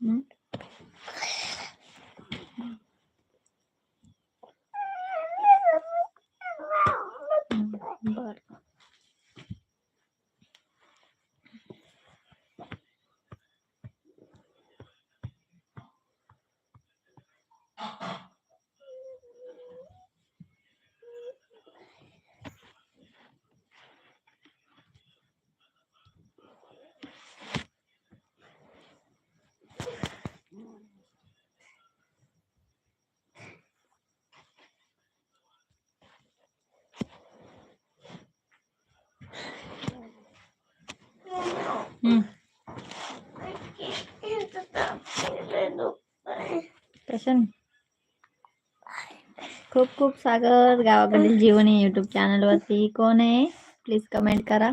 हं? हं. कशाने खूप खूप स्वागत गावाकडील जीवन या युट्यूब चॅनल वरती. कोण आहे? प्लीज़ कमेंट करा.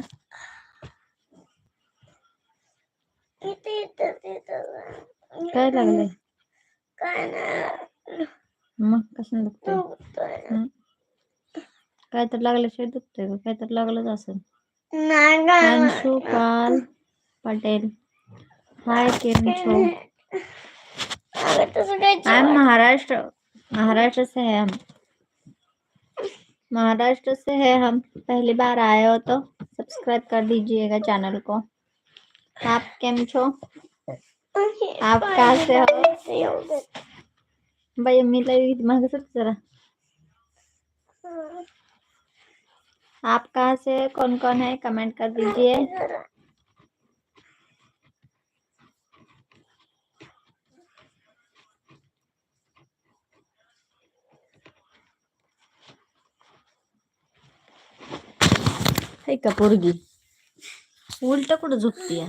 काय लागलंय? मग कशाने दुखतंय. हं? काय तर लागल्याशिवाय दुखतंय काय तर लागलंच असेल. पटेल हाय केम छो? आई एम महाराष्ट्र महाराष्ट्र से है हम। महाराष्ट्र से है हम। पहली बार आए हो तो सब्सक्राइब कर दीजिएगा चैनल को। आप केम छो? आप कहाँ से हो? भाई मी लई मागे सर जरा। आप कहाँ से कौन कौन है? कमेंट कर दीजिए। है का पोरगी? उलट कुठं झोपतीय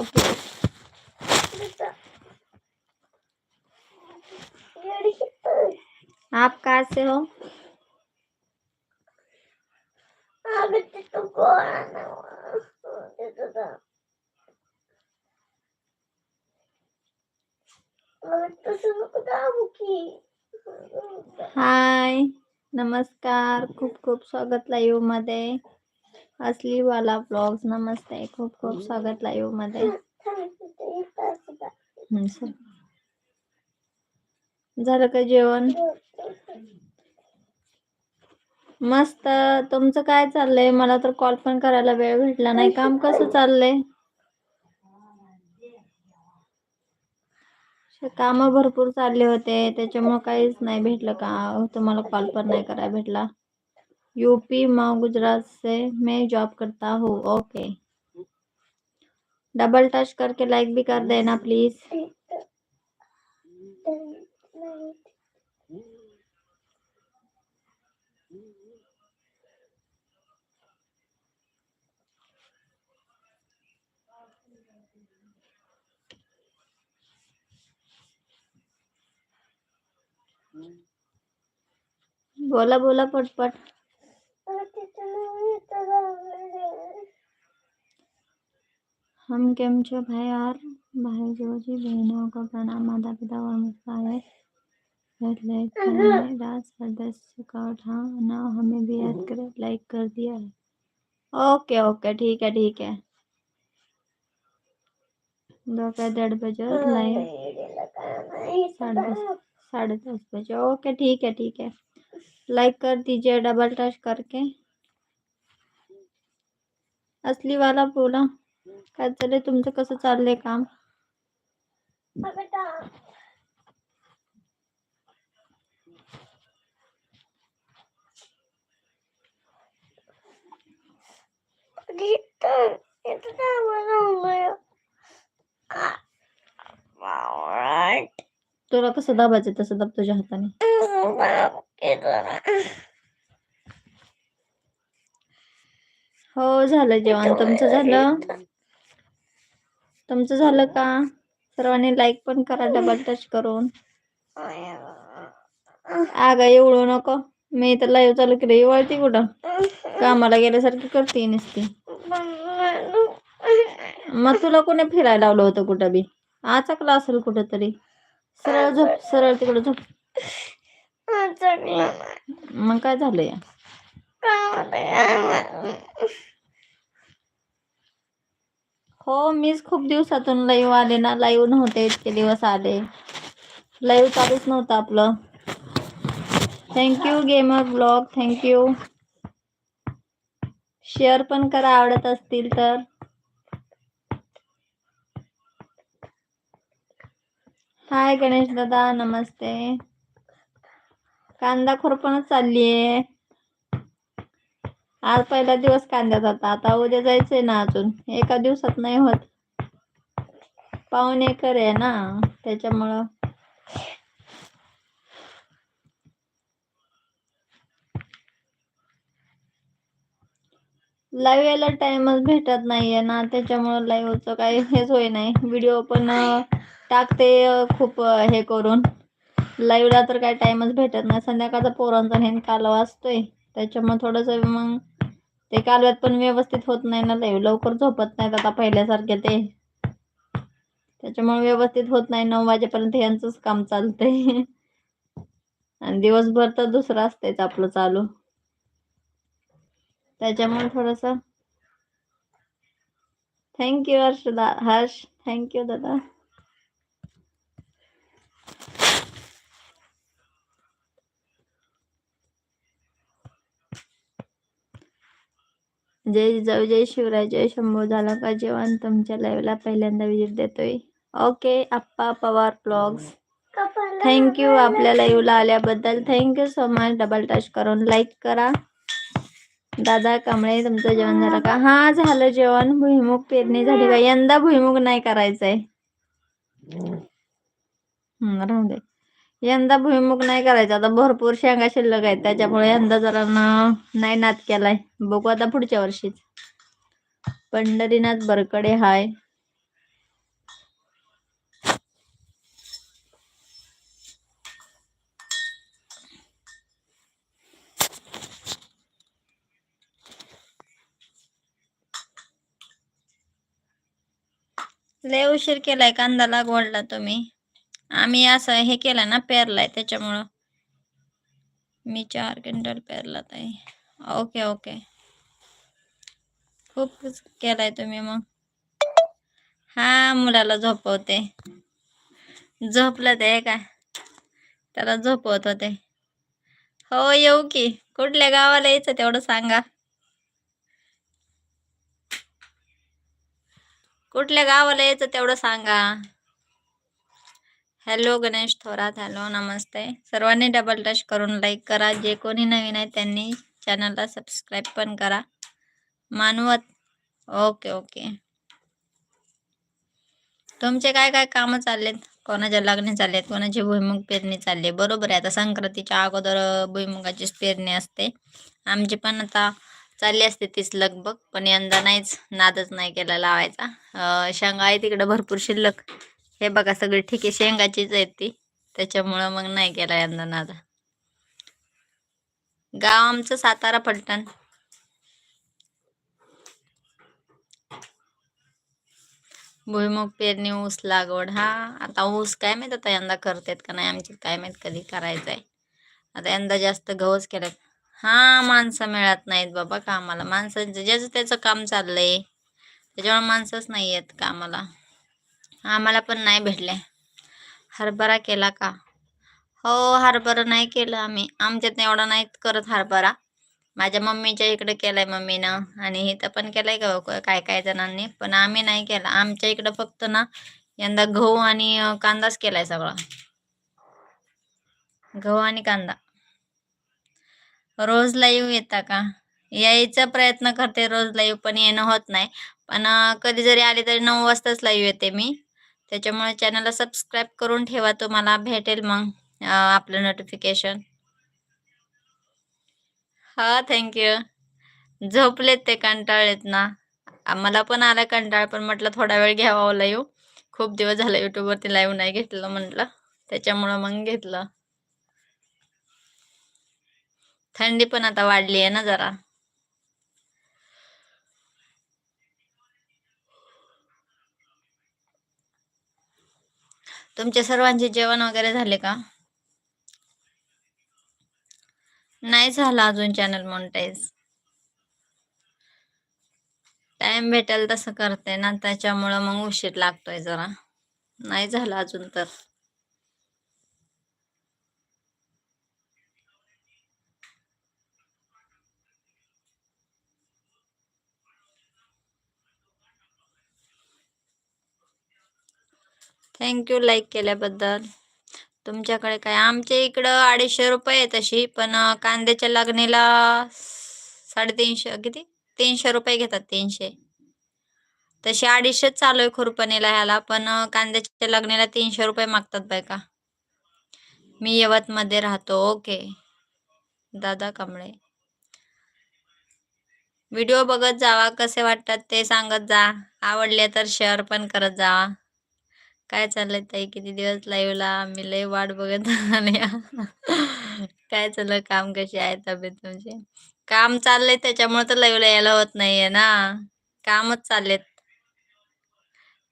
ओके. आप कहाँ से हो? हाय नमस्कार. खूप खूप स्वागत लाईव्हमध्ये. असली वाला ब्लॉग्स नमस्ते. खूप खूप स्वागत लाईव्हमध्ये. सर. झालं का जेवण? मस्त. तुमचं काय चाललंय? मला तर कॉल पण करायला वेळ भेटला नाही. काम कसं चाललंय? काम भरपूर चालले होते त्याच्यामुळे काहीच नाही भेटलं का? तुम्हाला कॉल पण नाही करायला भेटला. यूपी माँ गुजरात से मैं जॉब करता हूँ. ओके डबल टच करके लाइक भी कर देना प्लीज बोला बोला पटपट हम केम छो भाई और भाई जो जी बहनों को प्रणाम माता पिता और मुस्कान राज सदस्य का उठा ना हमें भी याद करे लाइक कर दिया है। ओके ओके ठीक है ठीक है। दोपहर डेढ़ बजे लाइक साढ़े दस। साढ़े दस बजे। ओके, ठीक है ठीक है। लाइक कर दीजिए डबल टच करके। असली वाला बोला काय चाललंय तुमचं कसं चाललंय काम। तुला कसं दाबायचं तसं दाब तुझ्या हाताने. हो झालं जेवण. तुमचं झालं? तुमचं झालं का? सर्वांनी लाईक पण करा डबल टच करून. आग एवढू नको. मी तर लाईव्ह चालू केलं एवढती कुठं? कामाला गेल्यासारखी करते नसती. मग तुला कोणी फिरायला लावलं होतं कुठं बी? आचकला असेल कुठं तरी सरळ झोप सरळ तिकडं झोप. मग काय झालंय? हो मीच खूप दिवसातून लाईव्ह आले ना. लाईव्ह नव्हते इतके दिवस आले. लाईव्ह चालूच नव्हतं आपलं. Thank you gamer blog thank you share पण करा आवडत असतील तर. हाय गणेश दादा नमस्ते. कांदा खुरपणच चाललीये. आज पहिला दिवस कांद्यात होता. आता उद्या जायचंय ना अजून. एका दिवसात नाही होत. पाऊन एकर आहे ना त्याच्यामुळं. लाईव्ह यायला टाइमच भेटत नाहीये ना त्याच्यामुळं लाईव्हचं काही हेच होई नाही व्हिडिओ पण टाकते खूप हे करून. लाईव्हला तर काही टाइमच भेटत नाही. संध्याकाळचा पोरांचा हे कालवा असतोय. त्याच्यामुळे थोडंसं मग ते कालव्यात पण व्यवस्थित होत नाही ना लाईव्ह. लवकर झोपत नाहीत आता पहिल्यासारखे ते. त्याच्यामुळे व्यवस्थित होत नाही. नऊ वाजेपर्यंत यांचंच काम चालतंय. आणि दिवसभर तर दुसरं असतेच आपलं चालू. त्याच्यामुळे थोडस. थँक्यू हर्षदा हर्ष. थँक्यू दादा. जय जाऊ जय शिवराय जय शंभू. झाला का जेवण? तुमच्या लाईव्हला पहिल्यांदा विजिट देतोय. Okay Appa Pawar blogs thank you आपल्या लाईव्हला आल्याबद्दल thank you so much double touch करून लाईक करा. दादा कांबळे तुमचं जेवण झालं का? हा झालं जेवण. भुईमुग पेरणी झाली का? यंदा भुईमुग नाही करायचंय. राहू दे. यंदा भुईमुग नाही करायचा. आता भरपूर शेंगा शिल्लक आहेत. त्याच्यामुळे यंदा जरा नाही नाद केलाय. बघू आता पुढच्या वर्षीच. पंढरीनाथ बरकडे हाय. लय उशीर केलाय कांदा लागवडला तुम्ही. आम्ही असं हे केलं ना पेरलाय त्याच्यामुळं. मी चार क्विंटल पेरला ताई. Okay okay. खूप केलाय तुम्ही मग. हा मुलाला झोपवते. झोपलं ते काय त्याला झोपवत होते. हो येऊ की. कुठल्या गावाला यायचं तेवढं सांगा. कुठल्या गावाला यायचं तेवढं सांगा. हॅलो गणेश थोरात हॅलो नमस्ते. सर्वांनी डबल टच करून लाईक करा. जे कोणी नवीन आहे त्यांनी चॅनलला सबस्क्राईब पण करा. मानवत. ओके ओके तुमचे काय काय कामं चाललेत? कोणाच्या लग्न चाललेत कोणाची भुईमुग पेरणी चालली? आहे बरोबर आहे. आता संक्रांतीच्या अगोदर भुईमुगाचीच पेरणी असते. आमची पण आता चालली असते तीच लगबग पण यंदा नाहीच नादच नाही केला लावायचा. शंगा शेंगा आहे तिकडं भरपूर शिल्लक. हे बघा सगळी ठिके शेंगाचीच आहेत ती. त्याच्यामुळं मग नाही केला यंदा नादा. गाव आमचं सातारा पलटण. भुईमुग पेरणी ऊस लागवड. हा आता ऊस काय माहीत आता यंदा करतात का नाही आमची काय माहीत कधी करायचं आहे आता यंदा जास्त गहूच केलेत हा माणसं मिळत नाहीत बाबा कामाला. माणसांचं ज्याचं त्याचं काम चाललंय त्याच्यामुळे माणसंच नाही आहेत कामाला. आम्हाला पण नाही भेटले. हरभरा केला का? हो हरभरा नाही केलं आम्ही. आमच्यात एवढा नाही करत हरभरा. माझ्या मम्मीच्या इकडे केलाय मम्मीनं आणि इथं पण केलाय का काय काय जणांनी. पण आम्ही नाही केला. आमच्या इकडं फक्त ना यंदा गहू आणि कांदाच केलाय सगळा. गहू आणि कांदा. रोज लाईव्ह येता का? यायचा प्रयत्न करते रोज लाईव्ह पण येणं होत नाही. पण कधी जरी आले तरी नऊ वाजताच लाईव्ह येते मी. त्याच्यामुळे चॅनलला सबस्क्राईब करून ठेवा तुम्हाला. भेटेल मग आपलं नोटिफिकेशन हा थँक्यू झोपलेत ते कंटाळलेत ना. मला पण आला कंटाळ पण म्हटलं थोडा वेळ घ्यावा लाईव्ह खूप दिवस झाला यूट्यूबवरती लाईव्ह नाही घेतलं म्हटलं. त्याच्यामुळं मग घेतलं. थंडी पण आता वाढली आहे ना जरा. तुमचे सर्वांचे जेवण वगैरे झाले का? नाही झालं अजून चॅनल मॉनिटाईज टाइम भेटेल तसं करते ना त्याच्यामुळं मग उशीर लागतोय जरा. नाही झालं अजून तर. थँक्यू लाईक केल्याबद्दल. तुमच्याकडे काय? आमच्या इकडं अडीचशे रुपये आहे तशी पण कांद्याच्या लागणीला साडेतीनशे किती? तीनशे रुपये घेतात तीनशे. तशी अडीचशेच चालू आहे खुरपणीला ह्याला पण कांद्याच्या लग्नाला तीनशे रुपये मागतात बायका मी यवतमध्ये राहतो ओके. दादा कांबळे. व्हिडिओ बघत जावा कसे वाटतात ते सांगत जा. आवडले तर शेअर पण करत जावा काय चाललंय ताई? किती दिवस लाईव्हला आम्ही लय वाट बघत आले काय चाललं काम कशी आहे तब्येत तुमची? काम चाललंय त्याच्यामुळे तर लाईव्हला यायला होत नाहीये ना. कामच चाललेत.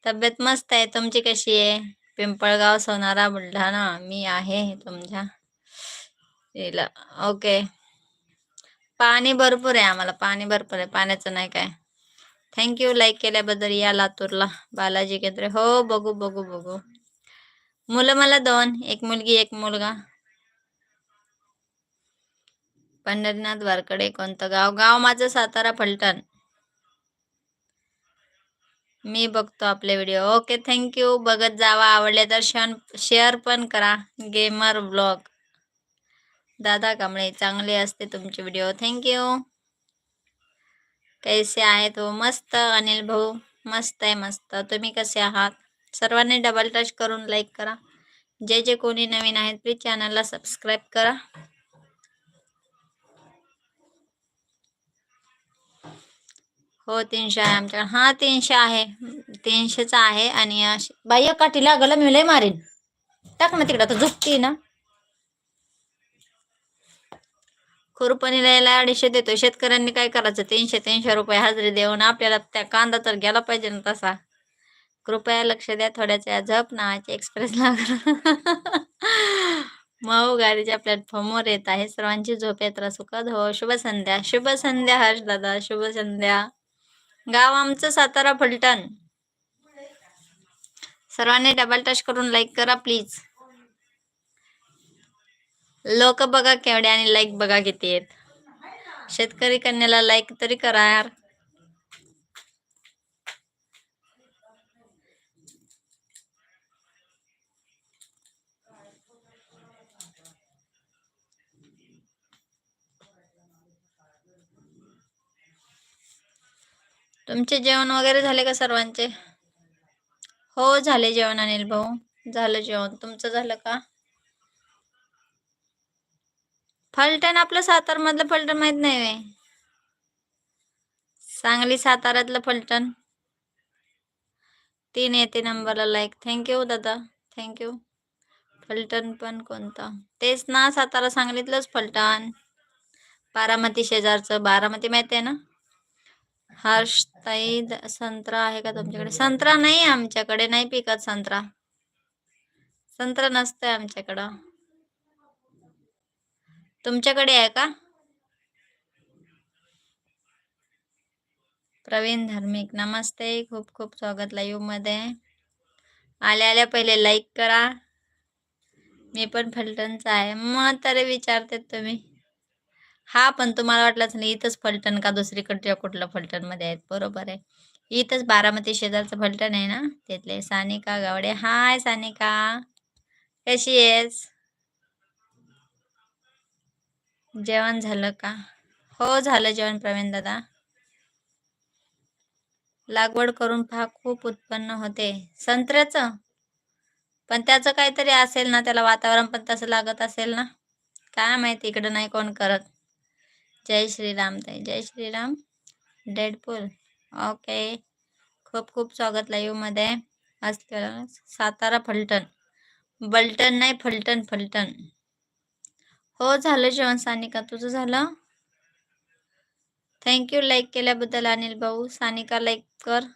तब्येत मस्त आहे. तुमची कशी आहे? पिंपळगाव सोनारा बुलढाणा. मी आहे तुमच्या. ओके पाणी भरपूर आहे आम्हाला. पाणी भरपूर आहे. पाण्याचं नाही काय. थँक्यू लाईक केल्याबद्दल या लातूरला. बालाजी केंद्रे हो बघू बघू बघू. मुलं मला दोन. एक मुलगी एक मुलगा. पंढरीनाथ वारकडे कोणतं गाव? गाव माझं सातारा फलटण. मी बघतो आपले व्हिडिओ ओके थँक्यू बघत जावा. आवडले तर शेअर पण करा. गेमर ब्लॉग दादा कांबळे चांगले असते तुमचे व्हिडिओ थँक्यू कैसे आहे तो? मस्त अनिल भाऊ. मस्त आहे मस्त. तुम्ही कसे आहात? सर्वांनी डबल टच करून लाईक करा. जे जे कोणी नवीन आहेत प्लीज चॅनलला सबस्क्राईब करा. हो तीनशे आहे आमच्याकडे. हा तीनशे आहे. तीनशेचा आहे आणि अशी- बाह्य काठी लागलं मी लय मारीन. टाक ना तिकडं आता झुकती ना. खुरपणीला यायला अडीचशे देतो. शेतकऱ्यांनी काय करायचं? तीनशे तीनशे रुपये हजेरी देऊन आपल्याला त्या कांदा तर गेला पाहिजे ना तसा. कृपया लक्ष द्या थोड्याच या झप नावाचे एक्सप्रेस लागला. मऊ गाडीच्या प्लॅटफॉर्मवर येत आहे. सर्वांची झोप यात्रा सुखद हो. शुभ संध्या. शुभ संध्या हर्ष दादा. शुभ संध्या. गाव आमचं सातारा फलटण. सर्वांनी डबल टच करून लाईक करा प्लीज लोक बघा केवढे आणि लाईक बघा किती आहेत. शेतकरी कन्याला लाईक तरी करा यार. तुमचे जेवण वगैरे झाले का सर्वांचे? हो झाले जेवण अनिल भाऊ. झालं जेवण. तुमचं झालं का? फलटण आपलं सातार मधलं फलटण माहीत नाही वे. सांगली साताऱ्यातलं फलटण. तीन येते नंबरला लाईक थँक्यू दादा. थँक्यू फलटण पण कोणतं? तेच ना सातारा सांगलीतलंच फलटण. बारामती शेजारचं. बारामती माहिती आहे ना? हर्ष ताई संत्रा आहे का तुमच्याकडे? संत्रा नाही आहे आमच्याकडे. नाही पिकत संत्रा. संत्रा नसतंय आमच्याकडं. तुमच्याकडे आहे का? प्रवीण धार्मिक नमस्ते. खूप खूप स्वागत लाईव्हमध्ये. आल्या आल्या पहिले लाईक करा. मी पण फलटणचा आहे. मग तरी विचारते तुम्ही. हा पण तुम्हाला वाटलंच नाही इथंच फलटण का दुसरीकडच्या कुठलं फलटणमध्ये आहेत? बरोबर आहे. इथंच बारामती शेजारचं फलटण आहे ना? तिथले सानिका गावडे. हाय सानिका. कशी आहेस? जेवण झालं का? हो झालं जेवण प्रवीण दादा. लागवड करून पहा खूप उत्पन्न होते. संत्र्याचं? पण त्याचं काहीतरी असेल ना त्याला वातावरण पण तसं लागत असेल ना? काय माहिती इकडं नाही कोण करत. जय श्रीराम ताई जय श्रीराम. डेडपूल ओके खूप खूप स्वागत लाईव्हमध्ये असलेलं सातारा फलटण. बलटण नाही फलटण फलटण. हो झालं जेवण सानिका. तुझं झालं? थँक्यू लाईक केल्याबद्दल अनिल भाऊ. सानिका लाईक कर.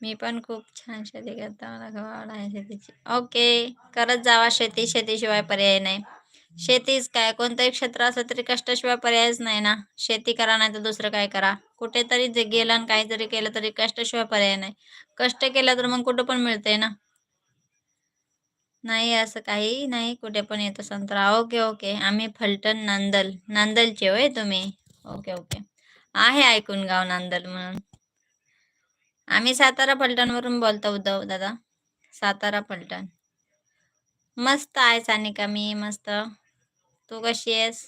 मी पण खूप छान शेती करता. मला आवड आहे शेतीची. ओके करत जावा. शेती शेतीशिवाय पर्याय नाही. शेतीच काय? कोणतंही क्षेत्र असलं तरी कष्टाशिवाय पर्यायच नाही ना. शेती करा नाही तर दुसरं काय करा. कुठेतरी जे गेलं आणि काहीतरी केलं तरी कष्टाशिवाय पर्याय नाही. कष्ट केलं तर मग कुठं पण मिळतंय ना. नाही असं काही नाही. कुठे पण येतो संत्रा ओके ओके. आम्ही फलटण नांदल. नांदलचे होय तुम्ही? Okay okay. आहे ऐकून गाव नांदल म्हणून. आम्ही सातारा फलटणवरून बोलतो उद्धव दादा. सातारा फलटण. मस्त आहे सानिका मी मस्त. तू कशी आहेस?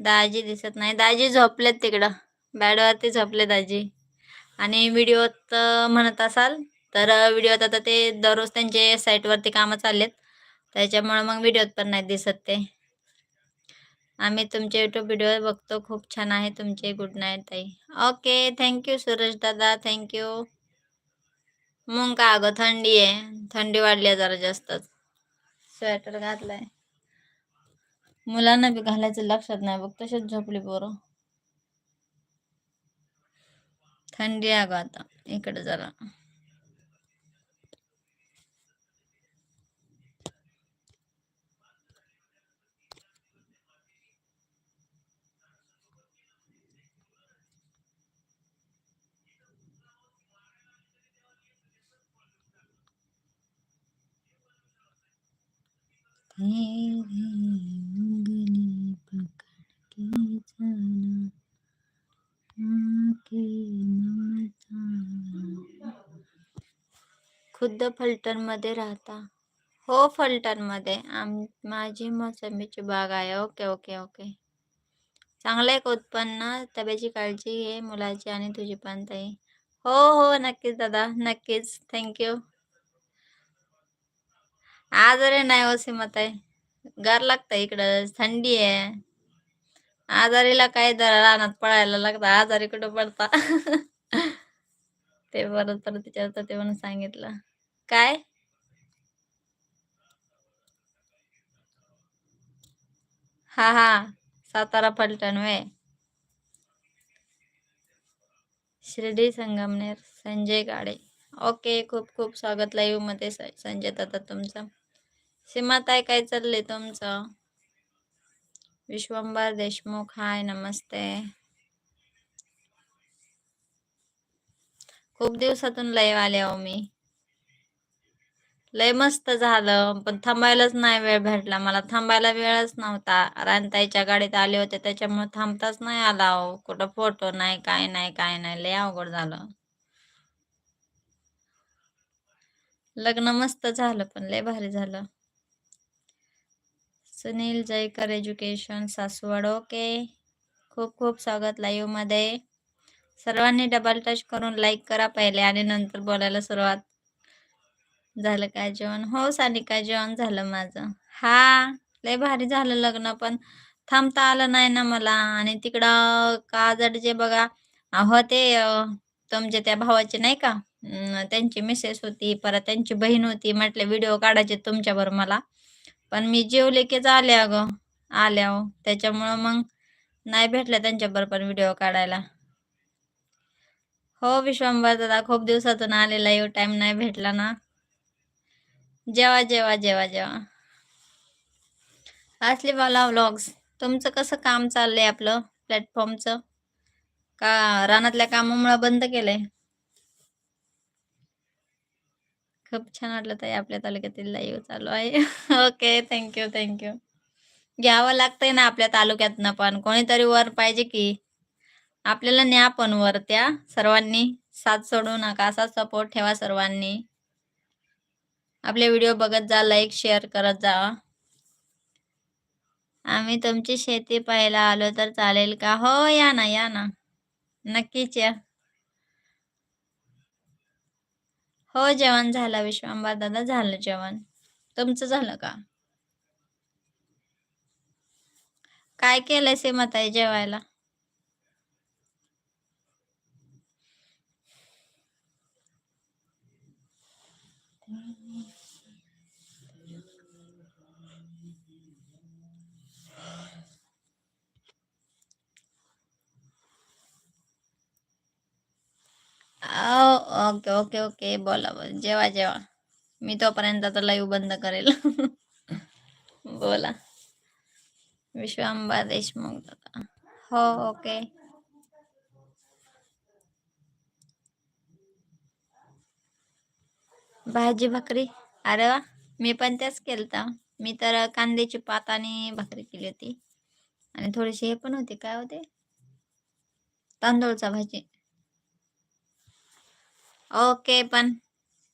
दाजी दिसत नाही. दाजी झोपलेत तिकडं. बॅडवरती झोपले दाजी. आणि व्हिडिओत म्हणत असाल तर व्हिडिओत आता ते दररोज त्यांचे साईटवरती कामं चाललेत. त्याच्यामुळं मग व्हिडिओत पण नाही दिसत ते. आम्ही तुमचे यूट्यूब व्हिडिओ बघतो. खूप छान आहे तुमचे. गुड नाईट ताई. ओके थँक्यू सुरेश दादा. थँक्यू मग का अगं थंडी आहे. थंडी वाढली आहे जरा जास्तच. स्वेटर घातलाय. मुलांना बी घालायचं लक्षात नाही बघ. तसेच झोपली पोरं. थंडी आहे अगं आता. इकडे जरा. ममता खुद्द फलटण राहता. हो फलटण मध्ये आम, माझी मोसंबीची बाग आहे. Okay okay okay. चांगलं आहे का उत्पन्न? तब्याची काळजी घे, मुलाची आणि तुझी पण ताई. हो हो, नक्कीच दादा. नक्कीच. थँक्यू आजारी नाही हो मत आहे गार लागतं इकडं थंडी आहे. आजारीला काय दर रानात पळायला लागतं आजारी कुठं पडता? ते परत परत विचारतं ते म्हणून सांगितलं. काय? हा हा. सातारा फलटण वे शिर्डी संगमनेर संजय गाडे. ओके खूप खूप स्वागत लाईव्हमध्ये संजय दादा तुमचं. सीमाताई काय चाललंय तुमचं? विश्वंभर देशमुख हाय नमस्ते. खूप दिवसातून लाईव्ह आले हो मी. लय मस्त झालं पण थांबायलाच नाही वेळ भेटला. मला थांबायला वेळच नव्हता. रानताईच्या गाडीत आले होते त्याच्यामुळे थांबताच नाही आला हो. कुठं फोटो नाही काय नाही काय नाही. लय अवघड झालं. लग्न मस्त झालं पण लय भारी झालं. Sunil Jaykar education Saswad okay. खूप खूप स्वागत लाईव्हमध्ये सर्वांनी डबल टच करून लाईक करा पहिले आणि नंतर बोलायला सुरुवात. झालं काय जेवण? हो सानिका जेवण झालं माझं. हा लय भारी झालं लग्न पण. थांबता आलं नाही ना मला आणि तिकडं काजड जे बघा. अहो ते तुमचे तुमच्या त्या भावाचे नाही का? त्यांची मिसेस होती परत त्यांची बहीण होती म्हटले व्हिडिओ काढायचे तुमच्यावर मला. पण मी जेवले कीच आले अगं आल्या हो त्याच्यामुळं मग नाही भेटलं त्यांच्यावर पण व्हिडिओ काढायला. हो विश्वंभर दादा खूप दिवसातून आलेला येऊ टाइम नाही भेटला ना. जेवा जेवा जेवा जेवा. असली मला व्लॉग्स तुमचं कसं काम चाललंय आपलं प्लॅटफॉर्मचं का रानातल्या कामामुळे बंद केलंय? खूप छान वाटलं ताई आपल्या तालुक्यातील लाईव्ह चालू आहे. ओके थँक्यू थँक्यू घ्यावं लागतंय ना आपल्या तालुक्यातनं पण. कोणीतरी वर पाहिजे की आपल्याला न्या पण वर त्या सर्वांनी साथ सोडू नका असा सपोर्ट ठेवा सर्वांनी. आपले व्हिडिओ बघत जा लाईक शेअर करत जा. आम्ही तुमची शेती पाहायला आलो तर चालेल का? हो या ना या ना. नक्कीच या. हो जेवण झालं विश्वांबा दादा झालं जेवण. तुमचं झालं का? काय केलंय सीमाताई जेवायला? Okay okay okay. बोला बोला. जेवा जेवा. मी तोपर्यंत आता लाईव्ह बंद करेल. बोला. विश्वांबा देशमुख दादा. हो ओके. भाजी भाकरी? अरे वा मी पण त्याच केलता. मी तर कांद्याची पात आणि भाकरी केली होती. आणि थोडेसे हे पण होते. काय होते? तांदूळचा भाजी. ओके पण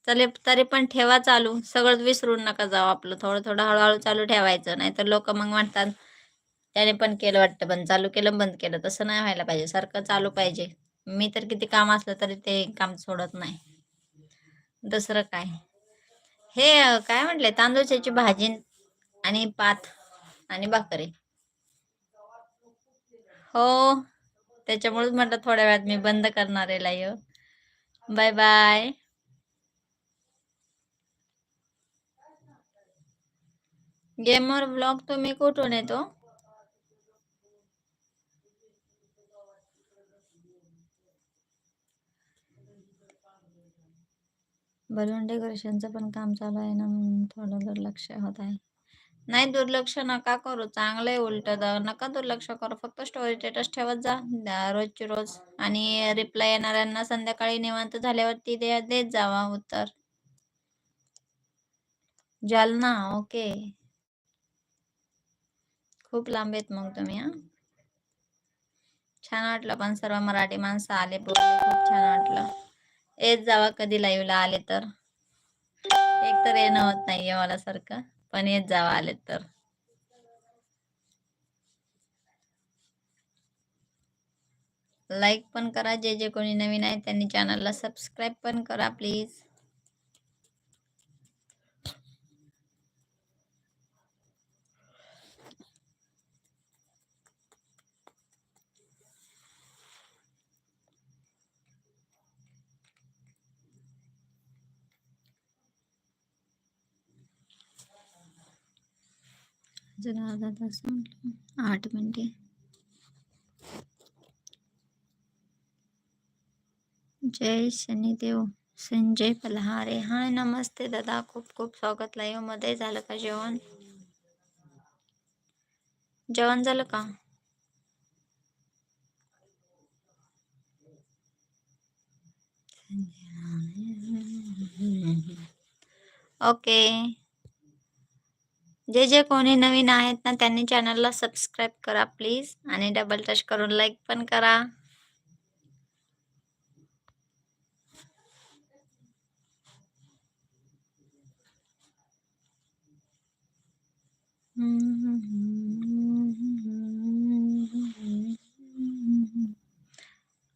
चले तरी पण ठेवा चालू. सगळंच विसरून नका जाऊ आपलं. थोडं थोडं हळूहळू चालू ठेवायचं. नाही तर लोक मग म्हणतात त्याने पण केलं वाटतं पण चालू केलं बंद केलं. तसं नाही व्हायला पाहिजे. सारखं चालू पाहिजे. मी तर किती काम असलं तरी ते काम सोडत नाही. दुसरं काय? हे काय म्हटले? तांदूळच्याची भाजी आणि पात आणि भाकरी. हो त्याच्यामुळेच म्हटलं थोड्या वेळात मी बंद करणार आहे live bye bye gamer blog तुम्ही कुठून येतो? बलून डेकोरेशनचं पण काम चालू आहे ना थोडं थोडं दुर्लक्ष होत आहे. नाही दुर्लक्ष नका करू. चांगलंय उलट. नका दुर्लक्ष करू. फक्त स्टोरी स्टेटस ठेवत जा. दा- रोजची रोज. आणि रिप्लाय येणाऱ्यांना संध्याकाळी निवांत झाल्यावरती दे देत जावा उत्तर. जालना ओके खूप लांब आहेत मग तुम्ही हा. छान वाटलं पण सर्व मराठी माणसं आले बोलले. खूप छान वाटलं. येत जावा कधी लाईव्हला आले तर. एक तर येणं होत नाहीये मला सारखं. पण येत जावा आले तर. लाईक पण करा जे जे कोणी नवीन आहे त्यांनी चॅनलला सबस्क्राईब पण करा प्लीज अर्धा तास म्हटलं. आठ मिनिटे जय शनिदेव, संजय पलहारे। हाय नमस्ते दादा खूप खूप स्वागत लाईव्ह मध्ये झालं का जेवण जेवण झालं का। ओके। जे जे कोणी नवीन आहेत ना त्यांनी चॅनलला सबस्क्राईब करा प्लीज आणि डबल टच करून लाईक पण करा.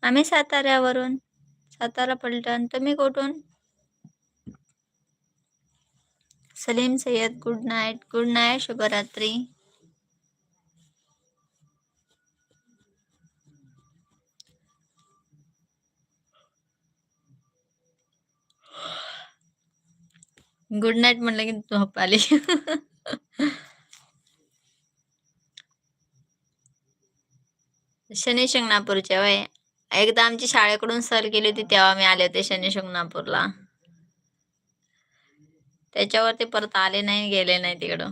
आम्ही साताऱ्यावरून. सातारा पलटण. तुम्ही कुठून? Salim Sayyed good night good night शुभरात्री. गुड नाईट म्हणलं की झोप आली. शनी शिंगणापूरच्या वय एकदा आमची शाळेकडून सहल गेली होती तेव्हा मी आले होते शनी शिंगणापूरला. त्याच्यावरती परत आले नाही गेले नाही तिकडं.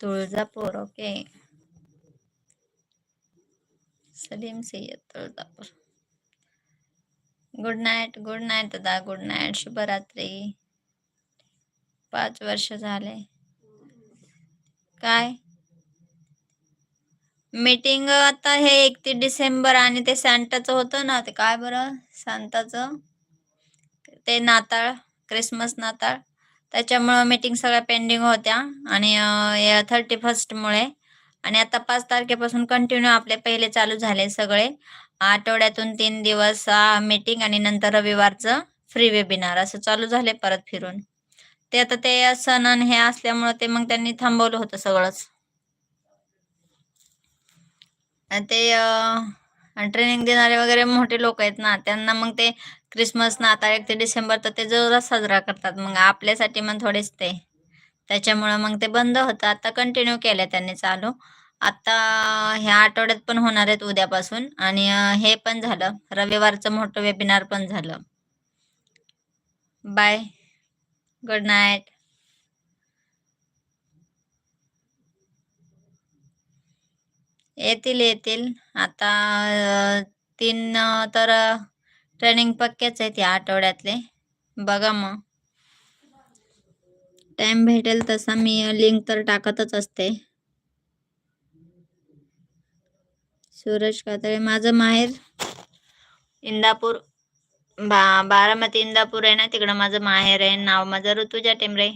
Tuljapur okay. Salim Sayyed Tuljapur. Good night good night दादा गुड नाईट शुभरात्री. पाच वर्ष झाले. काय? मीटिंग आता हे एकतीस डिसेंबर आणि ते सांताचं होतं ना ते काय बरं? सांताचं ते नाताळ क्रिसमस नाताळ. त्याच्यामुळं मीटिंग सगळ्या पेंडिंग होत्या आणि थर्टी फर्स्टमुळे आणि आता पाच तारखेपासून कंटिन्यू आपले पहिले चालू झाले सगळे. आठवड्यातून तीन दिवस मीटिंग आणि नंतर रविवारचं फ्री वेबिनार असं चालू झाले परत फिरून. ते आता ते सण आणि हे असल्यामुळं ते मग त्यांनी थांबवलं होतं सगळंच. ते ट्रेनिंग देणारे वगैरे मोठे लोक आहेत ना त्यांना मग ते क्रिसमस नाताळ एक ते डिसेंबर तर ते जोरात साजरा करतात. मग आपल्यासाठी मग थोडेच ते. त्याच्यामुळं मग ते बंद होतं. आता कंटिन्यू केलं त्यांनी चालू. आता ह्या आठवड्यात पण होणार आहेत उद्यापासून. आणि हे पण झालं. रविवारचं मोठं वेबिनार पण झालं. बाय गुड नाईट येतील येतील. आता तीन तर ट्रेनिंग पक्केच आहेत या आठवड्यातले. बघा मग. टाइम भेटेल तसा मी लिंक तर टाकतच असते. सूरज कातळे माझं माहेर इंदापूर. बा बारामती इंदापूर आहे ना तिकडं माझं माहेर आहे नाव माझं ऋतुजा टेमरे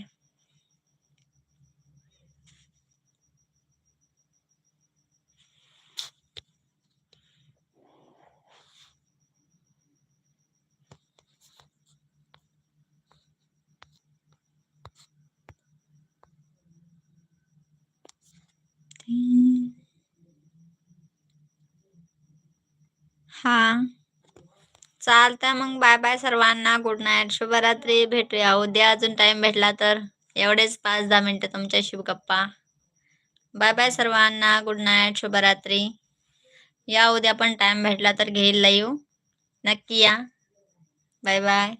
हा. चालतं मग. बाय बाय सर्वांना. गुड नाईट शुभरात्री. भेटूया. उद्या अजून टाइम भेटला तर. एवढेच पाच दहा मिनटं तुमच्याशी गप्पा. बाय बाय सर्वांना. गुड नाईट शुभरात्री. या उद्या पण टाइम भेटला तर घेईल लाईव्ह. नक्की या. Bye bye